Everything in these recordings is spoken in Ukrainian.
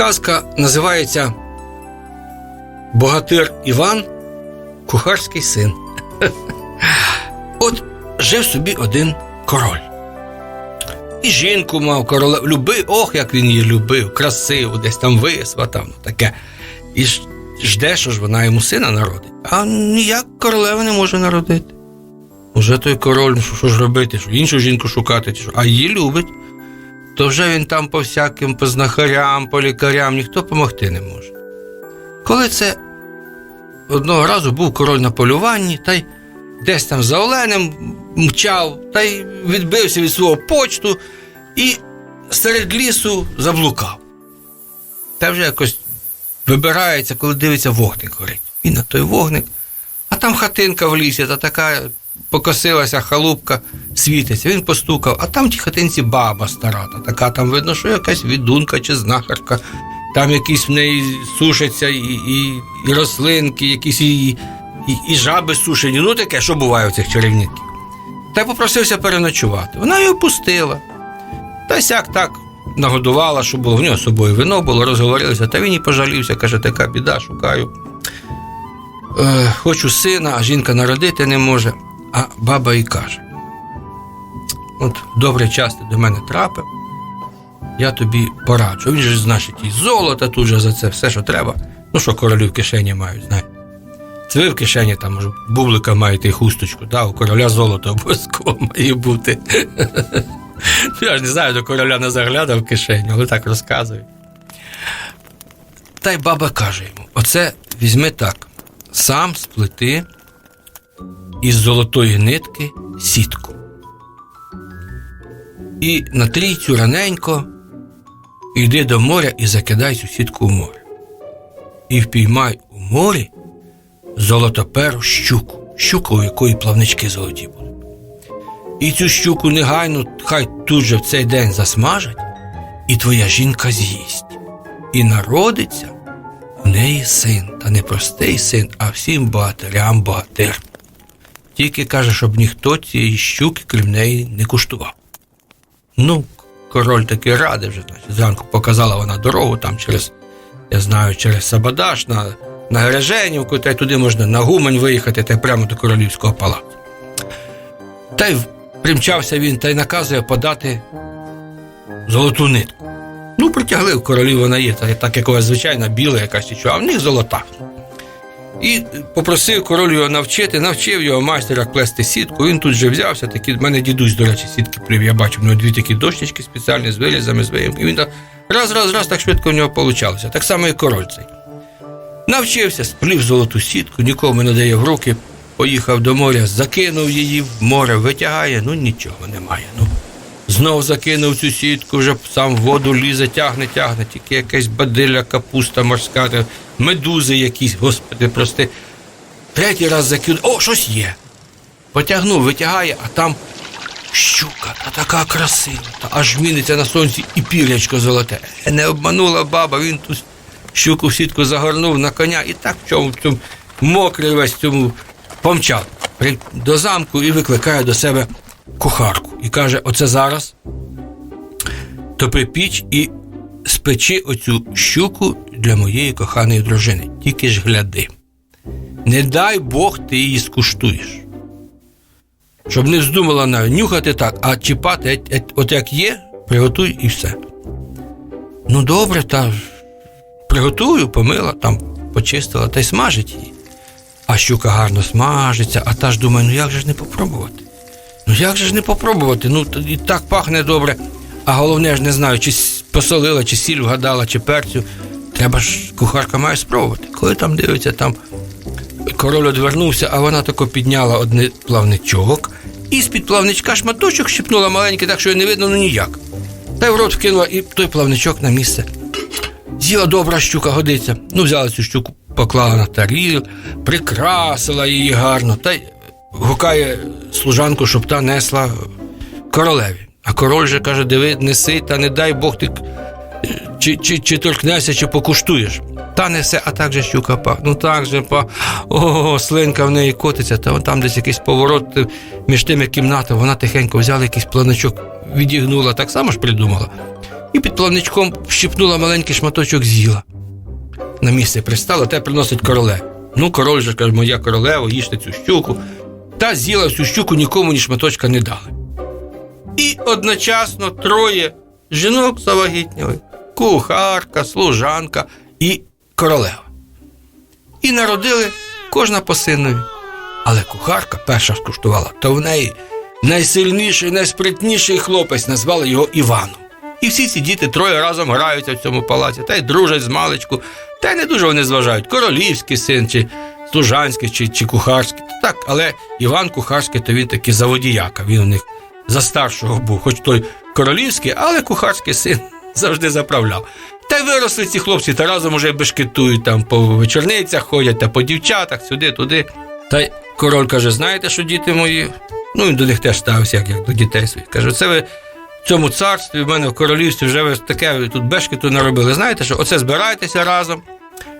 Казка називається Богатир Іван, кухарський син. От жив собі один король. І жінку мав королев, любив, ох, як він її любив, красиву, десь там висватав, ну таке. І жде, що ж вона йому сина народить. А ніяк королева не може народити. Уже той король, що ж робити, що іншу жінку шукати, а її любить. То вже він там по всяким, по знахарям, по лікарям, ніхто допомогти не може. Коли це одного разу був король на полюванні, та й десь там за оленем мчав, та й відбився від свого почту і серед лісу заблукав. Та вже якось вибирається, коли дивиться, вогник горить. І на той вогник, а там хатинка в лісі, та така покосилася халупка, світиться. Він постукав, а там в тій хатинці баба стара, та така там видно, що якась відунка чи знахарка. Там якісь в неї сушаться і, і, і рослинки, якісь і, і, і жаби сушені. Ну таке, що буває у цих чарівників. Та попросився переночувати. Вона його пустила. Та сяк так нагодувала, щоб було в нього з собою вино було, розговорилися, та він і пожалівся, каже, така біда, шукаю. Е, хочу сина, а жінка народити не може. А баба і каже: От добрий час ти до мене трапив, я тобі пораджу. Він же, значить, і золото тут же за це все, що треба. Ну, що королі в кишені мають, знаєте. Це ви в кишені там може, бублика маєте і хусточку, да? у короля золото обов'язково має бути. Я ж не знаю, до короля не заглядав в кишеню, але так розказують. Та й баба каже йому: оце візьми так, сам сплети із золотої нитки сітку. І на трійцю раненько йди до моря і закидай цю сітку в море. І впіймай у морі золотоперу щуку, щуку, у якої плавнички золоті будуть. І цю щуку негайно хай тут же в цей день засмажать, і твоя жінка з'їсть. І народиться в неї син, та не простий син, а всім багатирям багатир. Тільки каже, щоб ніхто цієї щуки, крім неї, не куштував. Ну, король таки радий вже, значить, зранку показала вона дорогу там через, я знаю, через Сабадаш на, на Гереженівку, та й туди можна на Гумань виїхати, та й прямо до королівського палацу. Та й примчався він та й наказує подати золоту нитку. Ну, притягли в королів вона є, та так якогось звичайна біла якась а в них золота. І попросив король його навчити, навчив його майстера плести сітку. Він тут же взявся. Такі, в мене дідусь, до речі, сітки плів. Я бачив, в нього дві такі дощечки спеціальні з вилізами, з виєм. І він так раз, раз, раз так швидко в нього вийшло. Так само і король цей. Навчився, сплів золоту сітку, нікому не дає в руки, поїхав до моря, закинув її в море, витягає, ну нічого немає. Ну. Знов закинув цю сітку, вже сам в воду лізе, тягне, тягне, тільки якась бадилля, капуста морська, медузи якісь, господи, прости. Третій раз закинув, о, щось є. Потягнув, витягає, а там щука, та така красива, аж міниться на сонці і пірячко золоте. Е, Не обманула баба, він ту щуку в сітку загорнув на коня і так в цьому, в цьому мокрий весь цьому помчав до замку і викликає до себе кухарку. І каже: оце зараз топи піч і спечи оцю щуку для моєї коханої дружини. Тільки ж гляди. Не дай Бог ти її скуштуєш. Щоб не вздумала навіть нюхати так, а чіпати, еть- еть- от як є, приготуй і все. Ну, добре, та приготую, помила, там почистила та й смажить її. А щука гарно смажиться, а та ж думає, ну як же ж не попробувати? Ну як же ж не попробувати? Ну і так пахне добре. А головне ж не знаю, чи посолила, чи сіль вгадала, чи перцю. Треба ж кухарка має спробувати. Коли там дивиться, там король одвернувся, а вона тако підняла один плавничок, і з-під плавничка шматочок щипнула маленький, так що його не видно ну ніяк. Та й в рот вкинула і той плавничок на місце. З'їла добра щука, годиться. Ну, взяла цю щуку, поклала на таріл, прикрасила її гарно, та й гукає служанку, щоб та несла королеві. А король же каже: диви, неси, та не дай Бог ти чи, чи, чи торкнешся, чи покуштуєш. Та несе, а так же щука пах. Ну так же па. О, слинка в неї котиться, та там десь якийсь поворот е, між тими кімнатами. Вона тихенько взяла якийсь планочок, відігнула, так само ж придумала. і під плавничком щипнула маленький шматочок з'їла. На місце пристала, те приносить королеву. Ну, король же каже, моя королева, їжте цю щуку. Та з'їла всю щуку, нікому ні шматочка не дали. І одночасно троє жінок завагітніли: кухарка, служанка і королева. І народили кожна по синові. Але кухарка перша скуштувала, то в неї найсильніший, найспритніший хлопець назвали його Іваном. І всі ці діти троє разом граються в цьому палаці, та й дружать з маличку, та й не дуже вони зважають, королівський син, чи служанський, чи, чи кухарський. Так, але Іван Кухарський, то він такий заводіяка, він у них за старшого був, хоч той королівський, але кухарський син завжди заправляв. Та й виросли ці хлопці, та разом уже бешкетують там по вечорницях ходять, та по дівчатах, сюди, туди. Та й король каже: знаєте, що діти мої? Ну, він до них теж ставився, як, як до дітей своїх. Каже, це ви в цьому царстві, в мене в королівстві вже ви таке тут бешкету наробили. Знаєте, що оце збирайтеся разом.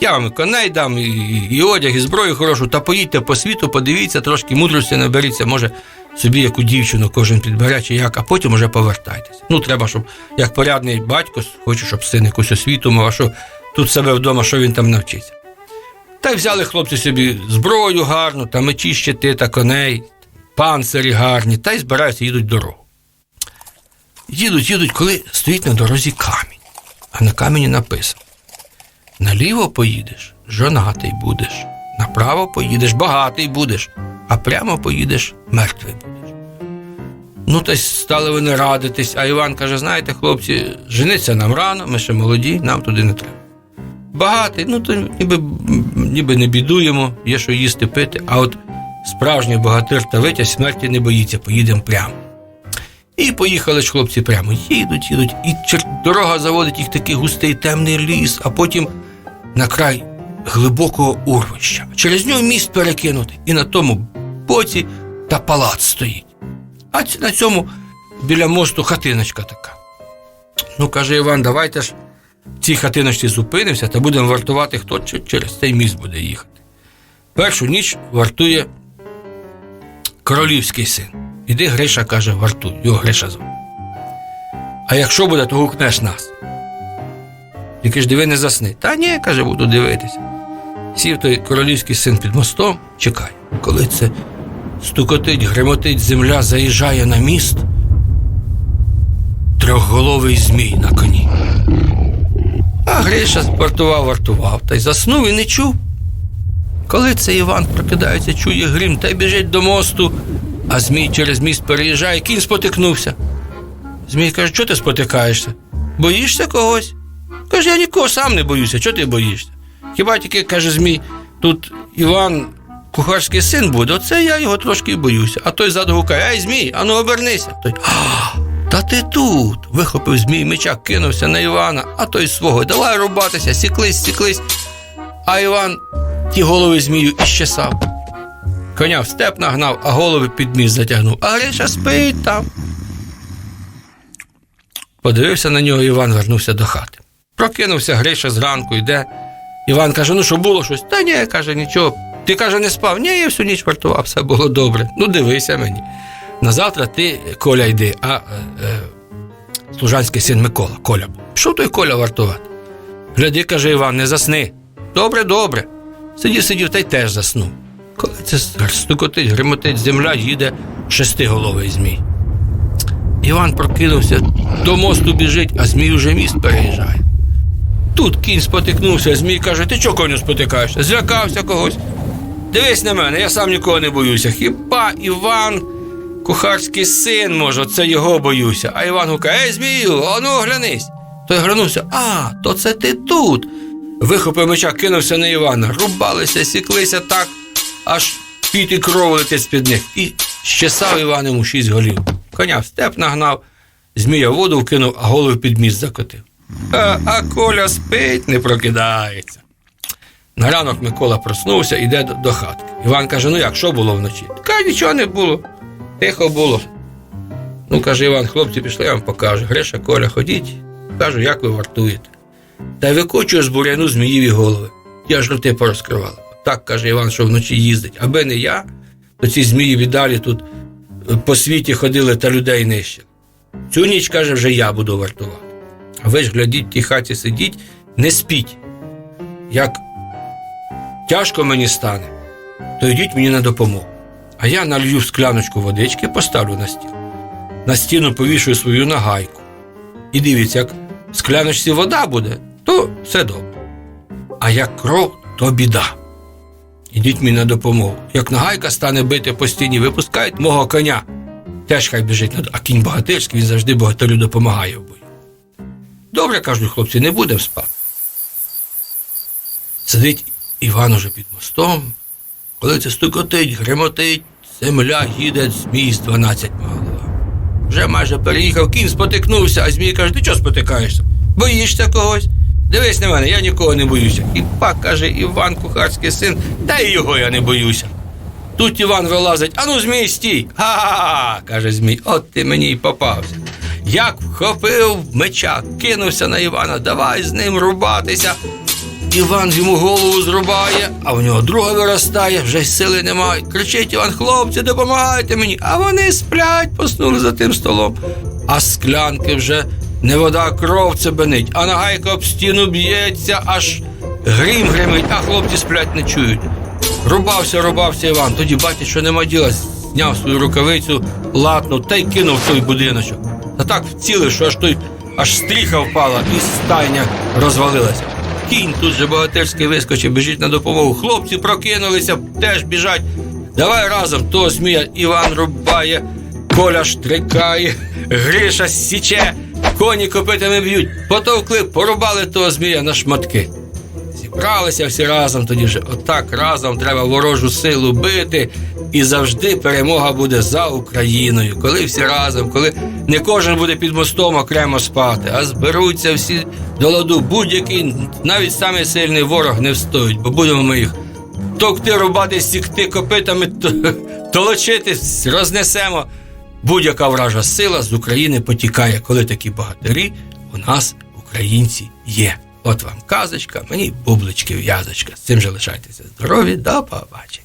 Я вам і коней дам, і, і одяг, і зброю хорошу, та поїдьте по світу, подивіться, трошки мудрості наберіться, може, собі яку дівчину кожен підбере чи як, а потім уже повертайтеся. Ну, треба, щоб як порядний батько, хочу, щоб син якусь освіту мав, а що тут себе вдома, що він там навчиться. Та й взяли хлопці собі зброю гарну, та мечі, щити та коней, панцирі гарні, та й збираються, їдуть дорогу. Їдуть, їдуть, коли стоїть на дорозі камінь, а на камені написано: наліво поїдеш, жонатий будеш, направо поїдеш, багатий будеш, а прямо поїдеш, мертвий будеш. Ну, та стали вони радитись, а Іван каже: знаєте, хлопці, жениться нам рано, ми ще молоді, нам туди не треба. Багатий, ну то ніби, ніби не бідуємо, є що їсти пити, а от справжній богатир та витязь смерті не боїться, поїдемо прямо. І поїхали ж хлопці прямо. Їдуть, їдуть, і дорога заводить їх такий густий темний ліс, а потім на край глибокого урвища. Через нього міст перекинутий, і на тому боці та палац стоїть. А на цьому біля мосту хатиночка така. Ну, каже Іван, давайте ж в цій хатиночці зупинимося та будемо вартувати, хто через цей міст буде їхати. Першу ніч вартує королівський син. Іди, Гриша каже, вартуй, його Гриша звати. А якщо буде, то гукнеш нас. Тільки ж диви не засни. Та ні, каже, буду дивитися. Сів той королівський син під мостом, чекай, коли це стукотить, гремотить земля, заїжджає на міст. Трьохголовий змій на коні. А Гриша вартував, вартував, та й заснув і не чув. Коли це Іван прокидається, чує грім та й біжить до мосту, а Змій через міст переїжджає, кінь спотикнувся. Змій каже, чого ти спотикаєшся? Боїшся когось? Каже, я нікого сам не боюся, чого ти боїшся? Хіба тільки, каже Змій, тут Іван кухарський син буде, оце я його трошки боюся. А той ззаду гукає, ай, Змій, ану обернися. Той, а, та ти тут. Вихопив Змій меча, кинувся на Івана, а той свого, давай рубатися, сіклись, сіклись. А Іван ті голови змію іщесав. Коня в степ нагнав, а голови під міст затягнув. А Гриша спить там. Подивився на нього, Іван вернувся до хати. Прокинувся Гриша зранку, йде. Іван каже: ну що було щось? Та ні, каже, нічого. Ти каже, не спав? Ні, я всю ніч вартував, все було добре. Ну, дивися мені. На завтра ти, Коля, йди, а е, е, служанський син Микола, Коля. Пішов той Коля вартувати. Гляди, каже Іван, не засни. Добре, добре. Сидів, сидів та й теж заснув. Коли це стукотить, гримотить земля, їде шестиголовий змій. Іван прокинувся, до мосту біжить, а змій уже міст переїжджає. Тут кінь спотикнувся, змій каже, ти чого коню спотикаєшся? Злякався когось. Дивись на мене, я сам нікого не боюся. Хіба Іван кухарський син, може, це його боюся. А Іван гукає, ей, змію, ану оглянись. Той глянувся, а, то це ти тут. Вихопив меча, кинувся на Івана. Рубалися, сіклися так, аж піт і кров летить з-під них. І щесав Іван йому шість голів. Коня в степ нагнав, змія воду вкинув, а голову під міст закотив. А, а Коля спить, не прокидається. На ранок Микола проснувся, іде до, до хатки. Іван каже: ну як, що було вночі? Каже, нічого не було. Тихо було. Ну, каже Іван, хлопці пішли, я вам покажу. Гриша, Коля, ходіть. Кажу, як ви вартуєте. Та викочує з буряну зміїві голови. Я ж роти порозкривала. Так каже Іван, що вночі їздить. Аби не я, то ці змії далі тут е, по світі ходили та людей нищили. Цю ніч, каже, вже я буду вартувати. А ви ж глядіть в тій хаті сидіть, не спіть. Як тяжко мені стане, то йдіть мені на допомогу. А я налью скляночку водички, поставлю на стіл. На стіну повішую свою нагайку. І дивіться, як в скляночці вода буде, то все добре. А як кров, то біда. Ідіть мені на допомогу. Як нагайка стане бити по стіні, випускають мого коня. Теж хай біжить а кінь богатирський, він завжди богатирю допомагає в бою. Добре, кажуть хлопці, не будемо спати. Сидить Іван уже під мостом, коли це стукотить, гремотить, земля їде змій з 12 голова. Вже майже переїхав, кінь спотикнувся, а змій каже, ти чого спотикаєшся? Боїшся когось? Дивись на мене, я нікого не боюся. І пак каже Іван, кухарський син, та його я не боюся. Тут Іван вилазить, ану, змій, стій. Ха-ха-ха, каже Змій, от ти мені й попався. Як вхопив меча, кинувся на Івана, давай з ним рубатися. Іван йому голову зрубає, а в нього друга виростає, вже й сили немає. Кричить Іван, хлопці, допомагайте мені. А вони сплять, поснули за тим столом. А склянки вже не вода, а кров цебенить, а нагайка об стіну б'ється, аж грім гримить, а хлопці сплять не чують. Рубався, рубався Іван. Тоді бачить, що нема діла, зняв свою рукавицю, латнув та й кинув той будиночок. Та так вцілив, що аж той аж стріха впала і стайня розвалилася. Кінь тут же богатирський вискочив, біжить на допомогу. Хлопці прокинулися, теж біжать. Давай разом того змія Іван рубає, Коля штрикає, Гриша січе, коні копитами б'ють, потовкли, порубали того змія на шматки. Зібралися всі разом, тоді вже отак разом треба ворожу силу бити, і завжди перемога буде за Україною. Коли всі разом, коли не кожен буде під мостом окремо спати, а зберуться всі до ладу, будь-який, навіть самий сильний ворог не встоїть, бо будемо ми їх товкти, рубати, сікти копитами, то- толочити, рознесемо. Будь-яка вража сила з України потікає, коли такі богатирі у нас, українці, є. От вам казочка, мені бублички в'язочка. З цим же лишайтеся здорові, до побачення.